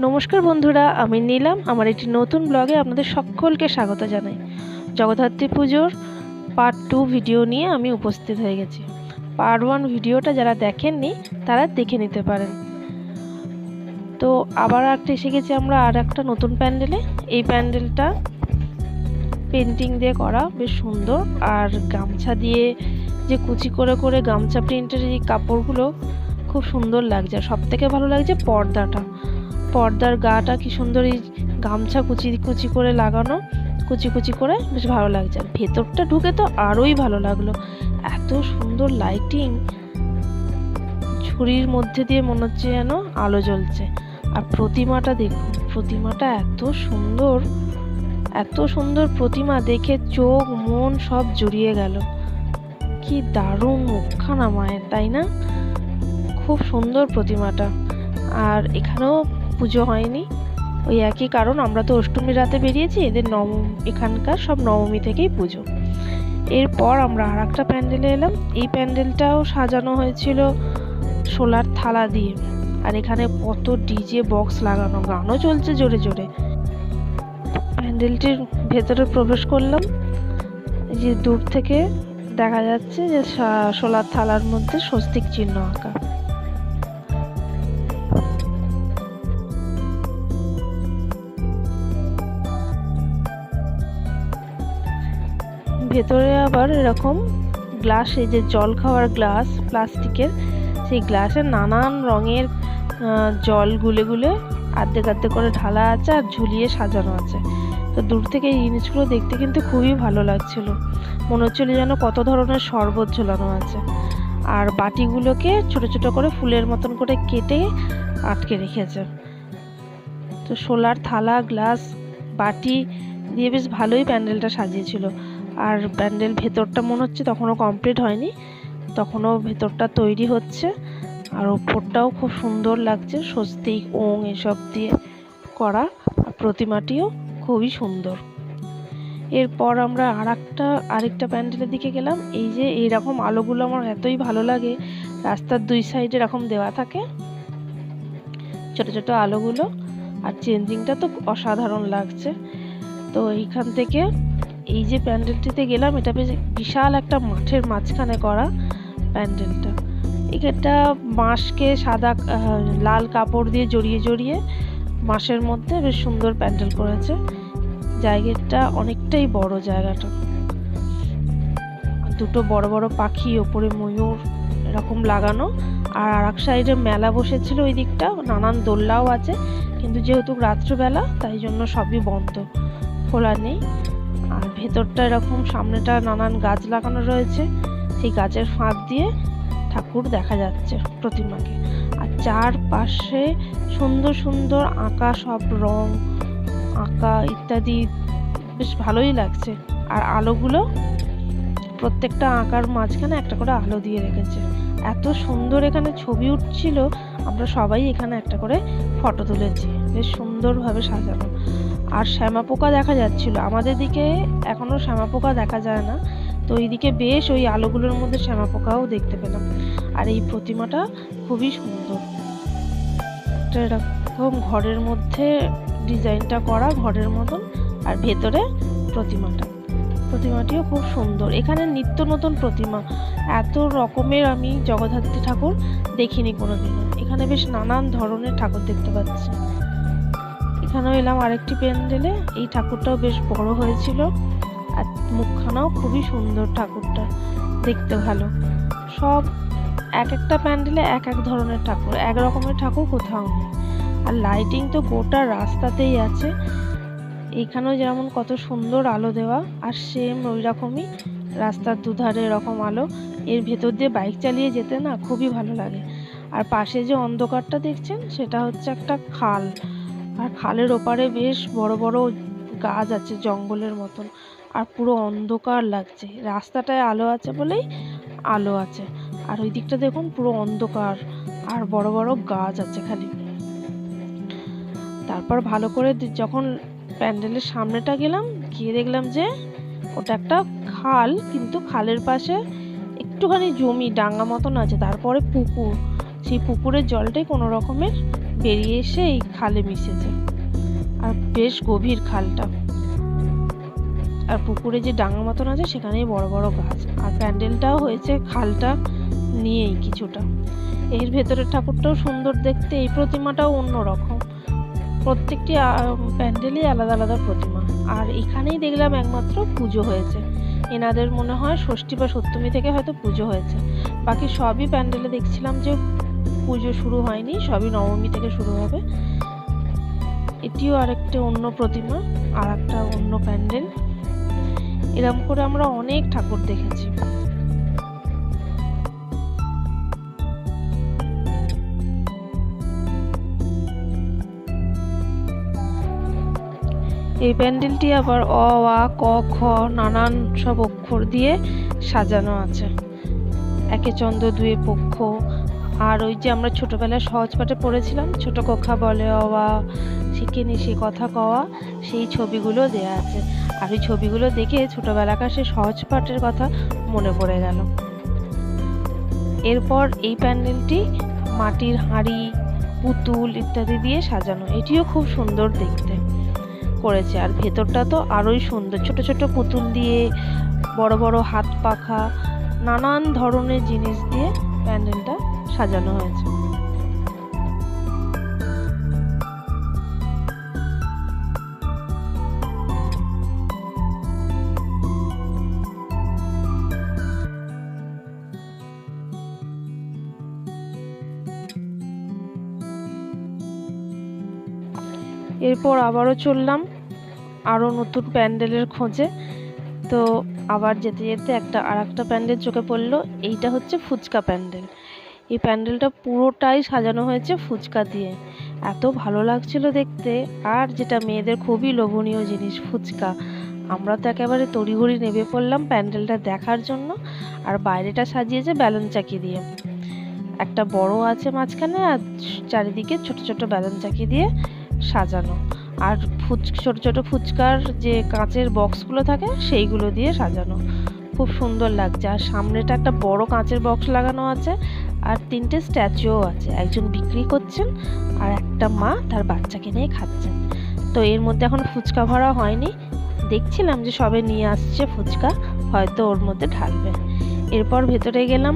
নমস্কার বন্ধুরা, আমি নিলাম আমার একটি নতুন ব্লগে আপনাদের সকলকে স্বাগত জানাই। জগদ্ধাত্রী পুজোর পার্ট টু ভিডিও নিয়ে আমি উপস্থিত হয়ে গেছি। পার্ট ওয়ান ভিডিওটা যারা দেখেননি, তারা দেখে নিতে পারেন। তো আবার একটা এসে গেছি আমরা আর একটা নতুন প্যান্ডেলে। এই প্যান্ডেলটা পেন্টিং দিয়ে করা, বেশ সুন্দর। আর গামছা দিয়ে যে কুচি করে করে গামছা প্রিন্টের এই কাপড়গুলো খুব সুন্দর লাগছে। সব থেকে ভালো লাগছে পর্দাটা। পর্দার গাটা কি সুন্দর এই গামছা কুচি কুচি করে লাগানো, কুচি কুচি করে বেশ ভালো লাগছে। আর ভেতরটা ঢুকে তো আরোই ভালো লাগল। এত সুন্দর লাইটিং ঝুড়ির মধ্যে দিয়ে মনে হচ্ছে যেন আলো জ্বলছে। আর প্রতিমাটা দেখুন প্রতিমাটা এত সুন্দর। এত সুন্দর প্রতিমা দেখে চোখ, মন সব জুড়িয়ে গেল। কি দারুণ মুখখানা মায়ের, তাই না? খুব সুন্দর প্রতিমাটা। আর এখানেও পুজো হয়নি। ওই একই কারণ, আমরা তো অষ্টমী রাতে বেরিয়েছি, এদের নবম এখানকার সব নবমী থেকেই পুজো। এরপর আমরা আর একটা প্যান্ডেলে এলাম। এই প্যান্ডেলটাও সাজানো হয়েছিল সোলার থালা দিয়ে। আর এখানে কত ডিজে বক্স লাগানো, গানও চলছে জোরে জোরে। প্যান্ডেলটির ভেতরে প্রবেশ করলাম। যে দূর থেকে দেখা যাচ্ছে যে সোলার থালার মধ্যে স্বস্তিক চিহ্ন আঁকা। ভেতরে আবার এরকম গ্লাস এই যে জল খাওয়ার গ্লাস প্লাস্টিকের, সেই গ্লাসে নানান রঙের জল গুলে গুলে আর্ধেক আর্ধেক করে ঢালা আছে আর ঝুলিয়ে সাজানো আছে। তো দূর থেকে এই জিনিসগুলো দেখতে কিন্তু খুবই ভালো লাগছিল। মনে হচ্ছিল যেন কত ধরনের শরবত ঝোলানো আছে। আর বাটিগুলোকে ছোট ছোট করে ফুলের মতন করে কেটে আটকে রেখেছে। তো সোলার থালা গ্লাস বাটি দিয়ে বেশ ভালোই প্যান্ডেলটা সাজিয়েছিল। আর প্যান্ডেল ভেতরটা মনে হচ্ছে তখনও কমপ্লিট হয়নি, তখনও ভেতরটা তৈরি হচ্ছে, আর ওপরটাও খুব সুন্দর লাগছে, স্বস্তিক, ওং এসব দিয়ে করা, আর প্রতিমাটিও খুবই সুন্দর। এরপর আমরা আর একটা আরেকটা প্যান্ডেলের দিকে গেলাম, এই যে এইরকম আলোগুলো আমার এতই ভালো লাগে, রাস্তার দুই সাইডে এরকম দেওয়া থাকে, ছোট ছোট আলোগুলো, আর চেঞ্জিংটা তো অসাধারণ লাগছে, তো এইখান থেকে এই যে প্যান্ডেলটিতে গেলাম, এটা বেশ বিশাল একটা মাঠের মাঝখানে করা প্যান্ডেলটা। এটা বাঁশকে সাদা লাল কাপড় দিয়ে জড়িয়ে জড়িয়ে বাঁশের মধ্যে বেশ সুন্দর প্যান্ডেল করেছে। জায়গাটা অনেকটাই বড় জায়গাটা। দুটো বড় বড় পাখি, ওপরে ময়ূর, এরকম লাগানো। আর আর এক সাইডে মেলা বসেছিল ওই দিকটা, নানান দোলনাও আছে। কিন্তু যেহেতু রাত্রিবেলা, তাই জন্য সবই বন্ধ। খোলা নেই। আর ভেতরটা এরকম, সামনেটা নানান গাছ লাগানো রয়েছে। সেই গাছের ফাঁক দিয়ে ঠাকুর দেখা যাচ্ছে প্রতিমাকে। আর চারপাশে সুন্দর সুন্দর আঁকা সব রং, আঁকা ইত্যাদি, বেশ ভালোই লাগছে। আর আলোগুলো প্রত্যেকটা আঁকার মাঝখানে একটা করে আলো দিয়ে রেখেছে। এত সুন্দর এখানে ছবি উঠছিল, আমরা সবাই এখানে একটা করে ফটো তুলেছি। বেশ সুন্দরভাবে সাজানো। আর শ্যামা পোকা দেখা যাচ্ছিল। আমাদের দিকে এখনও শ্যামা পোকা দেখা যায় না। তো এইদিকে বেশ ওই আলোগুলোর মধ্যে শ্যামা পোকাও দেখতে পেলাম। আর এই প্রতিমাটা খুবই সুন্দর। এরকম ঘরের মধ্যে ডিজাইনটা করা, ঘরের মতন, আর ভেতরে প্রতিমাটা। প্রতিমাটিও খুব সুন্দর। এখানে নিত্য নতুন প্রতিমা। এত রকমের আমি জগদ্ধাত্রী ঠাকুর দেখিনি কোনোদিনও। এখানে বেশ নানান ধরনের ঠাকুর দেখতে পাচ্ছি। এখানেও এলাম আরেকটি প্যান্ডেলে। এই ঠাকুরটাও বেশ বড় হয়েছিল। আর মুখখানাও খুবই সুন্দর ঠাকুরটা। দেখতে ভালো। সব এক একটা প্যান্ডেলে এক এক ধরনের ঠাকুর। এক রকমের ঠাকুর কোথাও নেই। আর লাইটিং তো গোটা রাস্তাতেই আছে। এইখানেও যেমন কত সুন্দর আলো দেওয়া, আর সেম ওই রকমই রাস্তার দুধারে এরকম আলো। এর ভেতর দিয়ে বাইক চালিয়ে যেতে না খুবই ভালো লাগে। আর পাশে যে অন্ধকারটা দেখছেন, সেটা হচ্ছে একটা খাল। আর খালের ওপারে বেশ বড় বড় গাছ আছে জঙ্গলের মতন। আর পুরো অন্ধকার লাগছে। রাস্তাটায় আলো আছে বলেই আলো আছে। আর ওই দিকটা দেখুন পুরো অন্ধকার। আর বড় বড় গাছ আছে খালি। তারপর ভালো করে যখন প্যান্ডেলের সামনেটা গেলাম, গিয়ে দেখলাম যে ওটা একটা খাল, কিন্তু খালের পাশে একটুখানি জমি, ডাঙ্গা মতন আছে। তারপরে পুকুর। সেই পুকুরের জলটাই কোনো রকমের বেরিয়ে এসে এই খালে মিশেছে। আর বেশ গভীর খালটা। আর পুকুরে যে ডাঙা মতন আছে, সেখানেই বড় বড় গাছ। আর প্যান্ডেলটাও হয়েছে খালটা নিয়েই কিছুটা। এর ভেতরের ঠাকুরটাও সুন্দর দেখতে, এই প্রতিমাটাও অন্যরকম। প্রত্যেকটি প্যান্ডেলই আলাদা আলাদা প্রতিমা। আর এখানেই দেখলাম একমাত্র পুজো হয়েছে। এনাদের মনে হয় ষষ্ঠী বা সপ্তমী থেকে হয়তো পুজো হয়েছে। বাকি সবই প্যান্ডেলে দেখছিলাম যে পুজো শুরু হয়নি, সবই নবমী থেকে শুরু হবে। এটিও আরেকটা অন্য প্রতিমা আর একটা অন্য প্যান্ডেল। এরকম করে আমরা অনেক ঠাকুর দেখেছি। এই প্যান্ডেলটি আবার অ, আ, ক, খ, নানান সব অক্ষর দিয়ে সাজানো আছে। একে চন্দ্র, দুয়ে পক্ষ আর ওই যে আমরা ছোটোবেলায় সহজ পাঠে পড়েছিলাম, ছোট কক্ষা বলে অওয়া শিখে নি সে কথা কওয়া, সেই ছবিগুলো দেয়া আছে। আর ওই ছবিগুলো দেখে ছোটোবেলাকার সেই সহজ পাঠের কথা মনে পড়ে গেল। এরপর এই প্যান্ডেলটি মাটির হাঁড়ি, পুতুল ইত্যাদি দিয়ে সাজানো। এটিও খুব সুন্দর দেখতে করেছে। আর ভেতরটা তো আরোই সুন্দর। ছোট ছোট পুতুল দিয়ে, বড় বড় হাত পাখা, নানান ধরনের জিনিস দিয়ে প্যান্ডেলটা সাজানো হয়েছে। এরপর আবারও চললাম আরও নতুন প্যান্ডেলের খোঁজে। তো আবার যেতে যেতে একটা আর একটা প্যান্ডেল চোখে পড়ল, এইটা হচ্ছে ফুচকা প্যান্ডেল। এই প্যান্ডেলটা পুরোটাই সাজানো হয়েছে ফুচকা দিয়ে। এত ভালো লাগছিল দেখতে। আর যেটা মেয়েদের খুবই লোভনীয় জিনিস, ফুচকা। আমরা তো একেবারে তড়িঘড়ি নেমে পড়লাম প্যান্ডেলটা দেখার জন্য আর বাইরেটা সাজিয়েছে ব্যালুন চাকি দিয়ে। একটা বড় আছে মাঝখানে আর চারিদিকে ছোট ছোট ব্যালুন চাকি দিয়ে সাজানো। আর ফুচ, ছোট ছোট ফুচকার যে কাঁচের বক্সগুলো থাকে সেইগুলো দিয়ে সাজানো। খুব সুন্দর লাগছে। আর সামনেটা একটা বড় কাঁচের বক্স লাগানো আছে। আর তিনটে স্ট্যাচুও আছে। একজন বিক্রি করছেন আর একটা মা তার বাচ্চাকে নিয়ে খাচ্ছেন। তো এর মধ্যে এখন ফুচকা ভরা হয়নি। দেখছিলাম যে সবে নিয়ে আসছে ফুচকা, হয়তো ওর মধ্যে ঢালবে। এরপর ভেতরে গেলাম।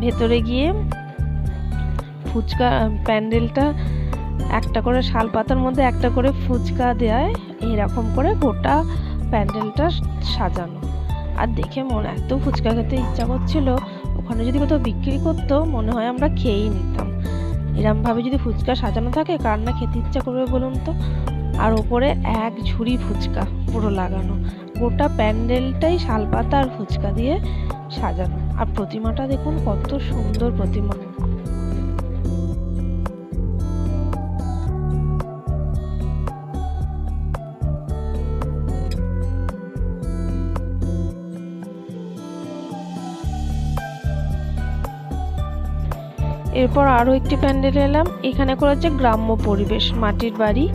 ভেতরে গিয়ে ফুচকা প্যান্ডেলটা একটা করে শাল পাতার মধ্যে একটা করে ফুচকা দেয় এরকম করে গোটা প্যান্ডেলটা সাজানো। আর দেখে মনে এত ফুচকা খেতে ইচ্ছা করছিল। ওখানে যদি কোথাও বিক্রি করতো, মনে হয় আমরা খেয়েই নিতাম। এরমভাবে যদি ফুচকা সাজানো থাকে, কার না খেতে ইচ্ছা করবে বলুন তো? আর ওপরে এক ঝুড়ি ফুচকা পুরো লাগানো। গোটা প্যান্ডেলটাই শালপাতা আর ফুচকা দিয়ে সাজানো। আর প্রতিমাটা দেখুন, কত সুন্দর প্রতিমা। এরপর আরও একটি প্যান্ডেলে এলাম। এখানে করা হচ্ছে গ্রাম্য পরিবেশ, মাটির বাড়ি,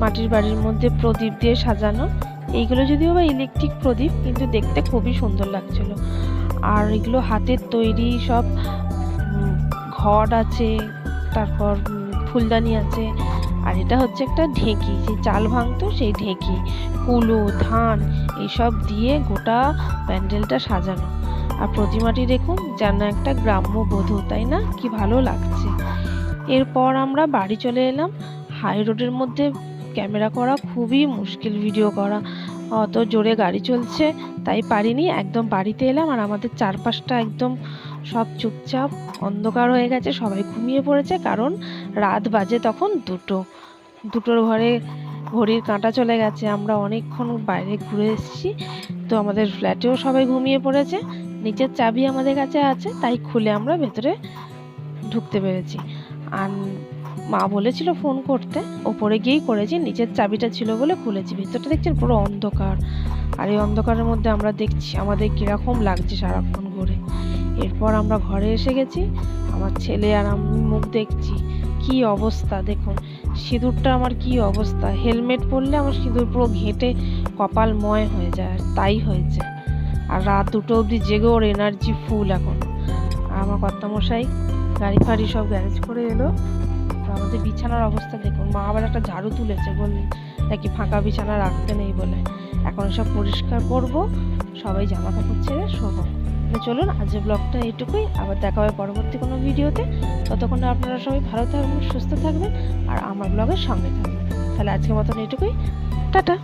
মাটির বাড়ির মধ্যে প্রদীপ দিয়ে সাজানো। এইগুলো যদিও বা ইলেকট্রিক প্রদীপ, কিন্তু দেখতে খুবই সুন্দর লাগছিল। আর এগুলো হাতের তৈরি সব ঘট আছে, তারপর ফুলদানি আছে। আর এটা হচ্ছে একটা ঢেঁকি, যে চাল ভাঙতো সেই ঢেঁকি। কুলো, ধান এইসব দিয়ে গোটা প্যান্ডেলটা সাজানো। আর প্রতিমাটি দেখুন, যেন একটা গ্রাম্য বধূ, তাই না? কি ভালো লাগছে। এরপর আমরা বাড়ি চলে এলাম। হাই রোডের মধ্যে ক্যামেরা করা খুবই মুশকিল, ভিডিও করা। অত জোরে গাড়ি চলছে, তাই পারিনি। একদম বাড়িতে এলাম আর আমাদের চারপাশটা একদম সব চুপচাপ, অন্ধকার হয়ে গেছে, সবাই ঘুমিয়ে পড়েছে, কারণ রাত বাজে তখন দুটো। দুটোর ঘরে ঘড়ির কাঁটা চলে গেছে, আমরা অনেকক্ষণ বাইরে ঘুরে এসেছি। তো আমাদের ফ্ল্যাটেও সবাই ঘুমিয়ে পড়েছে। নিচের চাবি আমাদের কাছে আছে, তাই খুলে আমরা ভেতরে ঢুকতে পেরেছি। আর মা বলেছিল ফোন করতে, ওপরে গিয়েই করেছি, নিচের চাবিটা ছিল বলে খুলেছি। ভেতরটা দেখছেন পুরো অন্ধকার। আর এই অন্ধকারের মধ্যে আমরা দেখছি আমাদের কীরকম লাগছে সারাক্ষণ ঘুরে। এরপর আমরা ঘরে এসে গেছি, আমার ছেলে আর আমি মুখ দেখছি। কি অবস্থা, দেখুন। সিঁদুরটা আমার কি অবস্থা? হেলমেট পরলে আমার সিঁদুর পুরো ঘেঁটে কপালময় হয়ে যায় তাই হয়েছে। আর রাত দুটো অবধি জেগে ওর এনার্জি ফুল এখন। আর আমার কর্তামশাই গাড়ি ফাড়ি সব গ্যারেজ করে এলো। আমাদের বিছানার অবস্থা দেখুন। মা আবার একটা ঝাড়ু তুলেছে। বল নাকি ফাঁকা বিছানা রাখতে নেই বলে। এখন সব পরিষ্কার করব। সবাই জামা কাপড় ছেড়ে শোবো। চলুন, আজকের ব্লগটা এইটুকুই। আবার দেখা হবে পরবর্তী কোনো ভিডিওতে। ততক্ষণে আপনারা সবাই ভালো থাকবেন, সুস্থ থাকবেন, আর আমার ব্লগের সঙ্গে থাকবেন। তাহলে আজকের মতন এইটুকুই। টাটা।